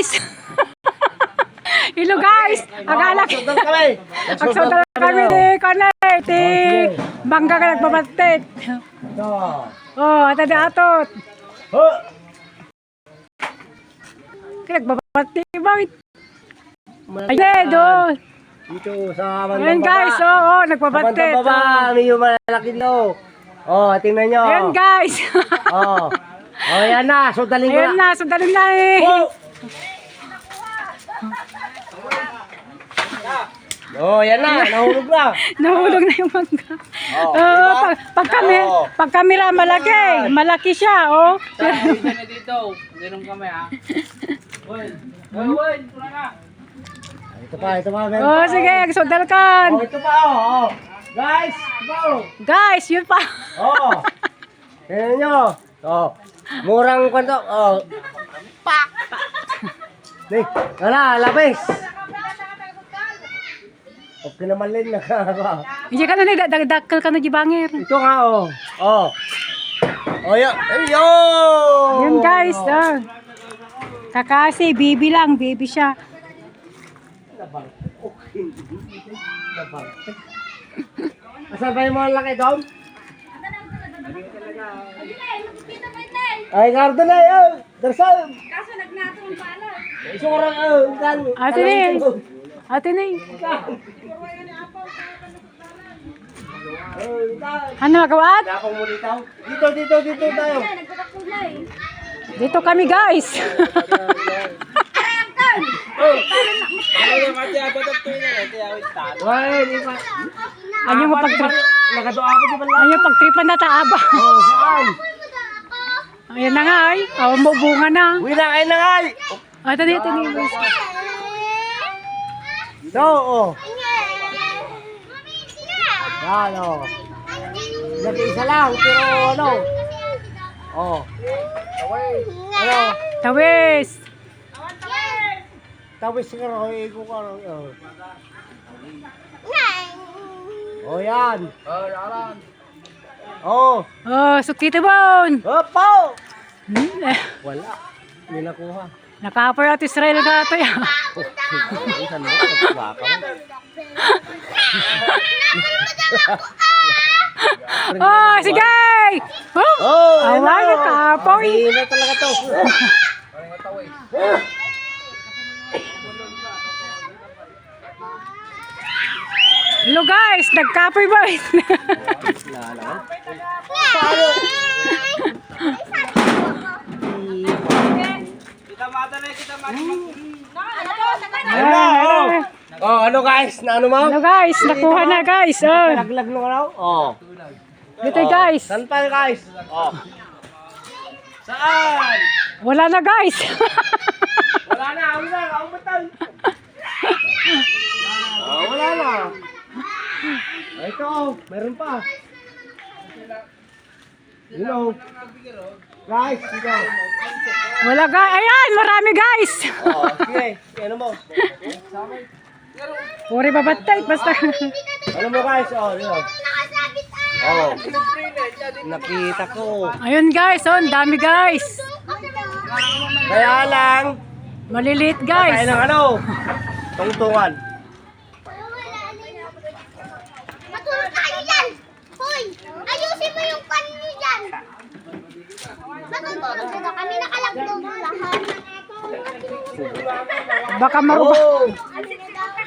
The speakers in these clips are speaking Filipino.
Hello guys! Akala ko. Sundal kami. Ni Kanay. Ti bangga ka nagbabatit. Ito. Oh, ata di atot. Oh. Kaya nagbabatit. Bakit? Ay, do. Dito sa Ayan bandang guys, baba. oh, oh Sa nagbabatit. bandang baba, may yung malaki dito. Oh, tingnan nyo. Ayan guys. Oh. Oh, yan na. Sundalin ko Ayan na, sundalin na eh. Oh. Oh, yan na. Nahulog na. Nahulog na yung mangga. Oh, Oh, pag, pag, kami, Oh. pag kamera malaki, malaki siya, oh. Dito na dito. Ganun kami ha. Hoy. Hoy, hoy. Tula na. Ito pa, ito pa. meron Oh, pa, sige, sundal ka. Oh, ito pa, oh. oh. Guys, ito pa, oh. Guys, yun pa. Oh. Tingnan nyo. Oh. Murang kwento. Oh. Pak. Nih, wala, labis. Okay naman din na. Hindi ka na nagdagdakal ka na di bangir. Ito nga, oh. Oh. Oh, yan. Ayo! Yun guys, oh. Kakasi, baby lang, baby siya. Asan ba yung mga laki doon? Ay, kardo na yun. Darsal. Kaso nagnatong pala. Kan. Ate ni. Ate ni. Ano magawat? Mo dito. Dito, dito, dito tayo. Dito kami guys. Ano yung pagtrip? Ano pagtripan na taaba? Oh, saan? Ayan na nga ay. Oh, bunga na. Uwi na kayo na nga. Ate ni, ate ni. No, oh. Yan, oh. Nag-isa lang, pero ano? Oh. Ano? Tawis. Tapos ka rin, iko ka. Oh. Oh, yan. Oh. Oh, sukito bon. Opo! Hmm, eh, Wala. Hindi nakuha. Nakapoy at Israel ka ito ya. Saan mo? Baka mo. Oh, sige! Oh, Oh, ano? nakapoy. Mahina talaga to. Hello guys, nagkapoy ba? Kita Ano na? Oh. Oh, ano guys? Na ano mo? Hello guys, nakuha na guys. Oh, Laglag nung ano? Oh. dito guys. Saan pa guys? Oh. Saan? Wala na guys. Wala na, wala na, ako batal. Oh, wala na. Oh, ito, meron pa. Hello. Guys, dito. Wala guys. Ayan, marami guys. Oh, sige. Ano mo? Puri babatay, basta. Ano mo guys? Oh, dito. Oh. Nakita ko. Ayun guys, oh, ang dami guys. Kaya lang, Maliliit tayo guys. ng ano? Tungtungan. Matulog tayo dyan! Hoy! Ayusin mo yung pan nyo dyan! Kami, nakalagdog lahat. Baka maruba. Oh!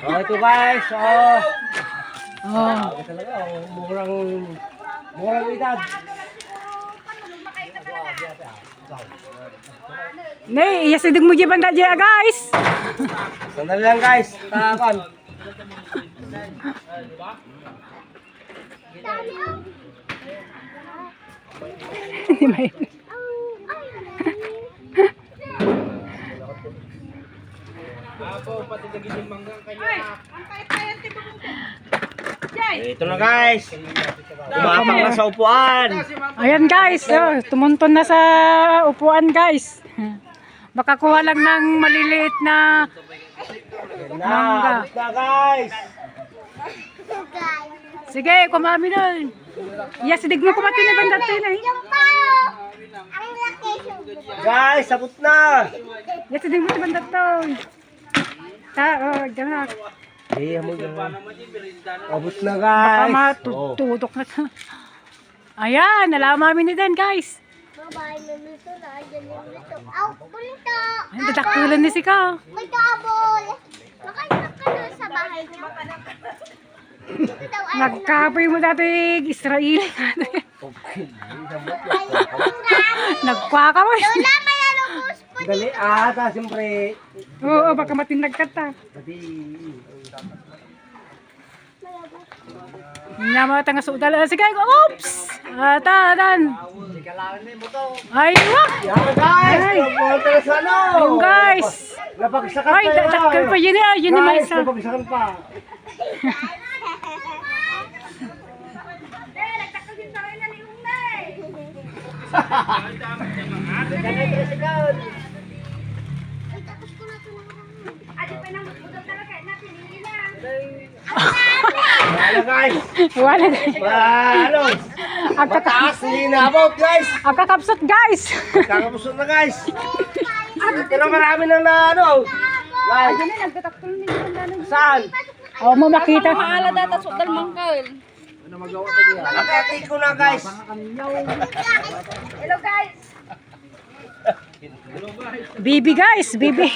Oh, ito guys. Oh. Oh. Talaga. Oh. Murang, murang edad. Nay, iyasidig mo di banda dyan guys. Sandali lang guys. Takan. Hindi may. Ako, pati naging yung manggang kanya. Ito na guys. Tumapak na sa upuan. Ayan guys, oh, tumunton na sa upuan guys. Baka kuha lang ng maliliit na Na, Mangga. na guys. Sige, kumami na. Yes, dig mo kumati na banda tayo na. Ang laki. Guys, sabot na. Dito din mo sa bandang to. Ta, oh, dyan na. Eh, mo na? Abot na Baka guys. matutudok na to. Ayan, nalaman ni din guys. Babae na nito na. Ayan yung nito. Aw, punto. Ay, dadaktulan ni si ka. May kabol. Makainap ka doon sa bahay niyo. Nagkapoy mo dati Israeli. Nagkwaka mo. Lola, may alubos po. Dali, ah, siyempre. Oo, baka matinag ka ta. Pati, Namata nga sa udala. Sige, oops! Ata, atan. Ay, wak! guys, Ay. ano. Yung guys! Ay, dadakkel pa yun eh. Yun yung may Guys, isa. napagsakan pa. Ano Wala guys. Ano? Ang, kaka Taas, hindi na about guys. ang kakapsot guys. Kakapusot na guys. Pero marami nang na ano. Guys, saan? Oo mo makita. Akati ko na guys. Bibi guys, bibi.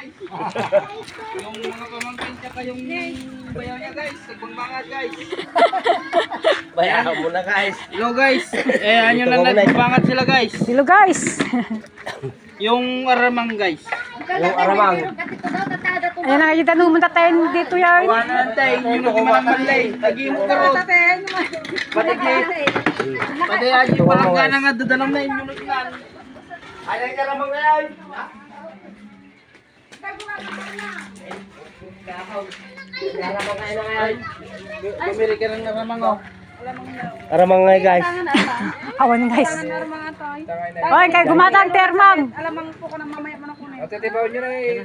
Yung mga pamangkin tsaka yung bayaw niya guys. Nagbangbangat guys. Bayaran mo na guys. Hello guys. Eh, ano lang nagbangat sila guys. Silo guys. Yung aramang guys. Yung aramang. Ayan nakikita nung munta tayo dito yan. Wala na lang tayo. Yung nagmanang malay. Lagi mo ka ron. Pati Pati aji palang gana nga dadanam na inyo nagnan. Ano yung aramang ngayon? Aramang ngayon na ngayon. Bumili ka ng aramang oh. Aramang ngayon guys. Awan guys. Oy, kay gumatang termang. O titibaw nyo na eh.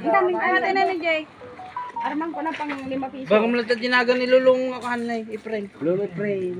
Baka mo lang tinagan ni Lulong ako hanay. I-prank. Lulot pray.